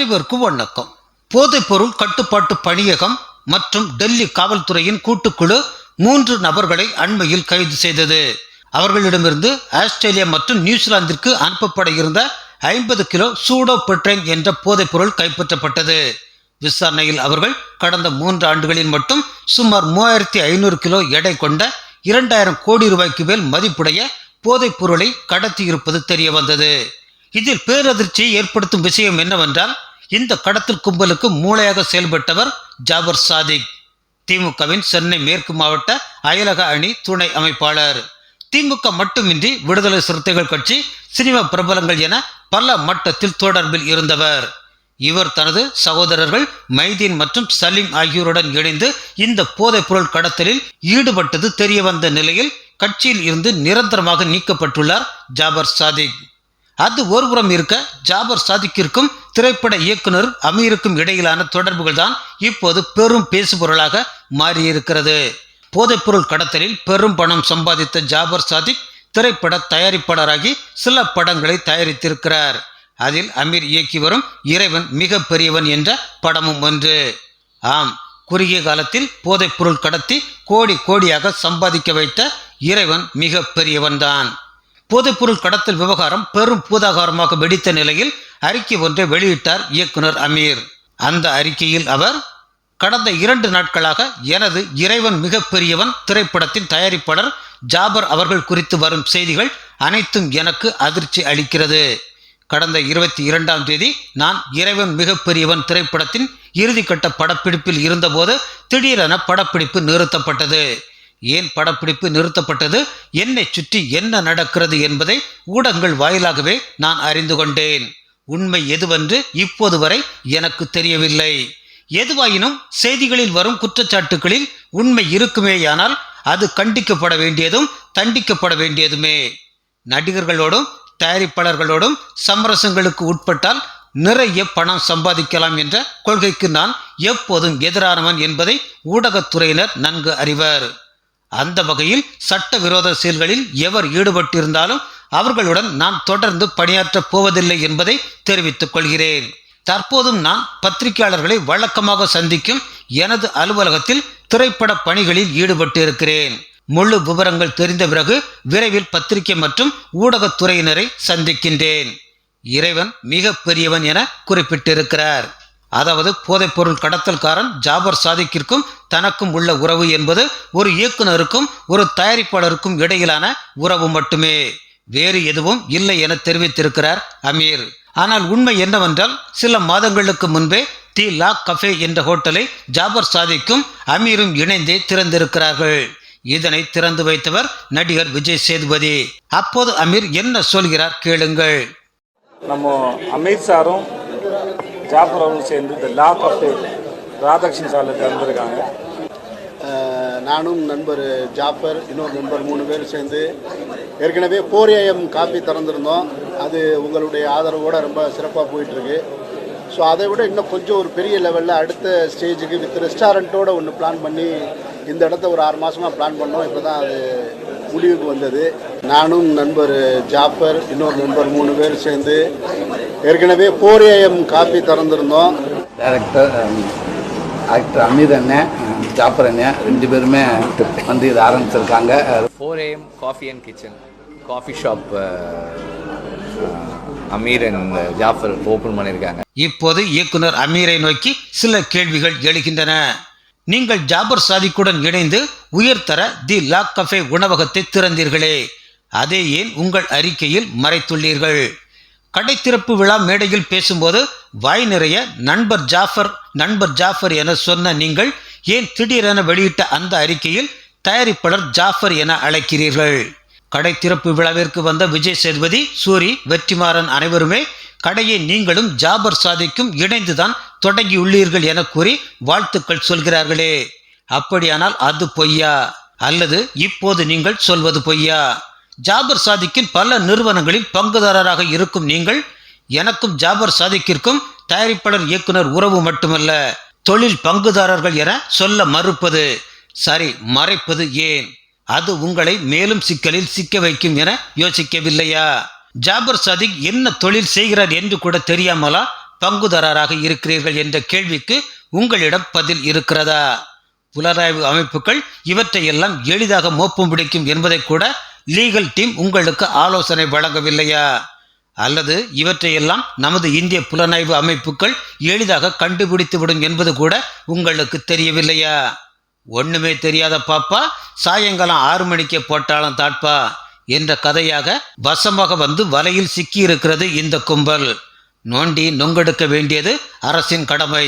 அனைவருக்கும் வணக்கம். போதைப்பொருள் கட்டுப்பாட்டு பணியகம் மற்றும் டெல்லி காவல்துறையின் கூட்டுக்குழு மூன்று நபர்களை அண்மையில் கைது செய்தது. அவர்களிடமிருந்து ஆஸ்திரேலியா மற்றும் நியூசிலாந்திற்கு அனுப்பப்பட இருந்த ஐம்பது கிலோ சூடோ பெட்ரைன் என்ற போதைப்பொருள் கைப்பற்றப்பட்டது. விசாரணையில் அவர்கள் கடந்த மூன்று ஆண்டுகளில் மட்டும் சுமார் மூவாயிரத்தி ஐநூறு கிலோ எடை கொண்ட இரண்டாயிரம் கோடி ரூபாய்க்கு மேல் மதிப்புடைய போதைப் பொருளை கடத்தியிருப்பது தெரிய வந்தது இதில் பேரதிர்ச்சியை ஏற்படுத்தும் விஷயம் என்னவென்றால் இந்த கடத்தல் கும்பலுக்கு மூளையாக செயல்பட்டவர் ஜாபர் சாதிக் திமுகவின் சென்னை மேற்கு மாவட்ட அயலக அணி துணை அமைப்பாளர். திமுக மட்டுமின்றி விடுதலை சிறுத்தைகள் கட்சி சினிமா பிரபலங்கள் என பல மட்டத்தில் தொடர்பில் இருந்தவர். இவர் தனது சகோதரர்கள் மைதீன் மற்றும் சலீம் ஆகியோருடன் இணைந்து இந்த போதைப் பொருள் கடத்தலில் ஈடுபட்டது தெரிய வந்த நிலையில் கட்சியில் இருந்து நிரந்தரமாக நீக்கப்பட்டுள்ளார் ஜாபர் சாதிக். அது ஒருபுறம் இருக்க ஜாபர் சாதிக்கிற்கும் திரைப்பட இயக்குனர் அமீருக்கும் இடையிலான தொடர்புகள் தான் இப்போது பெரும் பேசுபொருளாக மாறியிருக்கிறது. போதைப்பொருள் கடத்தலில் பெரும் பணம் சம்பாதித்த ஜாபர் சாதிக் திரைப்பட தயாரிப்பாளராகி சில படங்களை தயாரித்திருக்கிறார். அதில் அமீர் இயக்கி வரும் இறைவன் மிக பெரியவன் என்ற படமும் ஒன்று. ஆம் குறுகிய காலத்தில் போதைப்பொருள் கடத்தி கோடி கோடியாக சம்பாதிக்க வைத்த இறைவன் மிக பெரியவன்தான். போதைப்பொருள் கடத்தல் விவகாரம் பெரும் பூதாகாரமாக வெடித்த நிலையில் அறிக்கை ஒன்றை வெளியிட்டார் இயக்குனர் அமீர். அந்த அறிக்கையில் அவர் கடந்த இரண்டு நாட்களாக எனது இறைவன் மிகப்பெரியவன் திரைப்படத்தின் தயாரிப்பாளர் ஜாபர் அவர்கள் குறித்து வரும் செய்திகள் அனைத்தும் எனக்கு அதிர்ச்சி அளிக்கிறது. கடந்த இருபத்தி இரண்டாம் தேதி நான் இறைவன் மிகப்பெரியவன் திரைப்படத்தின் இறுதிக்கட்ட படப்பிடிப்பில் இருந்தபோது திடீரென படப்பிடிப்பு நிறுத்தப்பட்டது. ஏன் படப்பிடிப்பு நிறுத்தப்பட்டது? என்னை சுற்றி என்ன நடக்கிறது என்பதை ஊடகங்கள் வாயிலாகவே நான் அறிந்து கொண்டேன். உண்மை எதுவென்று இப்போது வரை எனக்கு தெரியவில்லை. எதுவாயினும் செய்திகளில் வரும் குற்றச்சாட்டுகளில் உண்மை இருக்குமேயானால் அது கண்டிக்கப்பட வேண்டியதும் தண்டிக்கப்பட வேண்டியதுமே. நடிகர்களோடும் தயாரிப்பாளர்களோடும் சமரசங்களுக்கு உட்பட்டால் நிறைய பணம் சம்பாதிக்கலாம் என்ற கொள்கைக்கு நான் எப்போதும் எதிரானவன் என்பதை ஊடகத்துறையினர் நன்கு அறிவர். அந்த வகையில் சட்டவிரோத செயல்களில் எவர் ஈடுபட்டிருந்தாலும் அவர்களுடன் நான் தொடர்ந்து பணியாற்றப் போவதில்லை என்பதை தெரிவித்துக் கொள்கிறேன். தற்போதும் நான் பத்திரிகையாளர்களை வழக்கமாக சந்திக்கும் எனது அலுவலகத்தில் திரைப்பட பணிகளில் ஈடுபட்டு இருக்கிறேன் முழு விவரங்கள் தெரிந்த பிறகு விரைவில் பத்திரிகை மற்றும் ஊடகத்துறையினரை சந்திக்கின்றேன். இறைவன் மிக பெரியவன் என குறிப்பிட்டிருக்கிறார். அதாவது போதைப்பொருள் கடத்தல்காரன் ஜாபர் சாதிக்கிற்கும் தனக்கும் உள்ள உறவு என்பது ஒரு இயக்குனருக்கும் ஒரு தயாரிப்பாளருக்கும் இடையிலான உறவு மட்டுமே. வேறு எதுவும் இல்லை என தெரிவித்திருக்கிறார் அமீர். ஆனால் உண்மை என்னவென்றால் சில மாதங்களுக்கு முன்பே தி லா கஃபே என்ற ஹோட்டலை ஜாபர் சாதிக்கும் அமீரும் இணைந்தே திறந்திருக்கிறார்கள். இதனை திறந்து வைத்தவர் நடிகர் விஜய் சேதுபதி. அப்போது அமீர் என்ன சொல்கிறார் கேளுங்கள். நம்ம அமித் சாரும் ஜாஃபர் அவர்களும் சேர்ந்து இந்த லா கஃபே ராதாகிருஷ்ணன் சாலை திறந்திருக்காங்க. நானும் நண்பர் ஜாஃபர் இன்னொரு நண்பர் மூணு பேர் சேர்ந்து ஏற்கனவே போரியம் காப்பி திறந்திருந்தோம். அது உங்களுடைய ஆதரவோடு ரொம்ப சிறப்பாக போயிட்டுருக்கு. ஸோ அதை விட இன்னும் கொஞ்சம் ஒரு பெரிய லெவலில் அடுத்த ஸ்டேஜுக்கு வித் ரெஸ்டாரண்ட்டோட ஒன்று பிளான் பண்ணி இந்த இடத்த ஒரு ஆறு மாதமாக பிளான் பண்ணோம். இப்போ தான் அது முடிவுக்கு வந்தது. நானும் நண்பர் ஜாஃபர் இன்னொரு நண்பர் மூணு பேர் சேர்ந்து ஏற்கனவே போரியம் காப்பி திறந்திருந்தோம். டேரக்டர் ஆக்டர் um, அமித் அண்ணன். அண்ணன் ரெண்டு பேருமே வந்து இதை ஆரம்பிச்சிருக்காங்க. Four AM coffee and kitchen coffee shop Amir and Jafar open பண்ணியிருக்காங்க. இப்போது இயக்குனர் அமீரை நோக்கி சில கேள்விகள் எழுகின்றன. நீங்கள் ஜாபர் சாதிக்குடன் இணைந்து உயர்தர தி லாக் கஃபே உணவகத்தை திறந்தீர்களே. அதே ஏன் உங்கள் அறிக்கையில் மறைத்துள்ளீர்கள்? கடை திறப்பு விழா மேடையில் பேசும்போது வாய் நிறைய நண்பர் ஜாஃபர் நண்பர் ஜாஃபர் என சொன்ன நீங்கள் ஏன் திடீரென வெளியிட்ட அந்த அறிக்கையில் தயாரிப்பாளர் ஜாஃபர் என அழைக்கிறீர்கள்? கடை திறப்பு விழாவிற்கு வந்த விஜய் சேதுபதி சூரி வெற்றிமாறன் அனைவருமே கடையை நீங்களும் ஜாபர் சாதிக்கும் இணைந்துதான் தொடங்கியுள்ளீர்கள் என கூறி வாழ்த்துக்கள் சொல்கிறார்களே. அப்படியானால் அது பொய்யா? அல்லது இப்போது நீங்கள் சொல்வது பொய்யா? ஜாபர் சாதிக்கின் பல நிறுவனங்களில் பங்குதாரராக இருக்கும் நீங்கள் எனக்கும் ஜாபர் சாதிக்கிற்கும் தயாரிப்பாளர் இயக்குனர் உறவு மட்டுமல்ல. தொழில் பங்குதாரர்கள் என சொல்ல மறுப்பது சரி மறைப்பது ஏன்? அது உங்களை மேலும் சிக்கலில் சிக்க வைக்கும் என யோசிக்கவில்லையா? ஜாபர் சாதிக் என்ன தொழில் செய்கிறார் என்று கூட தெரியாமலா பங்குதாரராக இருக்கிறீர்கள் என்ற கேள்விக்கு உங்களிடம் பதில் இருக்கிறதா? புலனாய்வு அமைப்புகள் இவற்றையெல்லாம் எளிதாக மோப்பம் பிடிக்கும் என்பதை கூட லீகல் டீம் உங்களுக்கு ஆலோசனை வழங்கவில்லையா? அல்லது இவற்றையெல்லாம் நமது இந்திய புலனாய்வு அமைப்புகள் எளிதாக கண்டுபிடித்துவிடும் என்பது கூட உங்களுக்கு தெரியவில்லையா? ஒண்ணுமே தெரியாத பாப்பா சாயங்காலம் ஆறு மணிக்கே போட்டாலும் தாட்பா என்ற கதையாக வசமாக வந்து வலையில் சிக்கியிருக்கிறது இந்த கும்பல். நோண்டி நொங்கெடுக்க வேண்டியது அரசின் கடமை.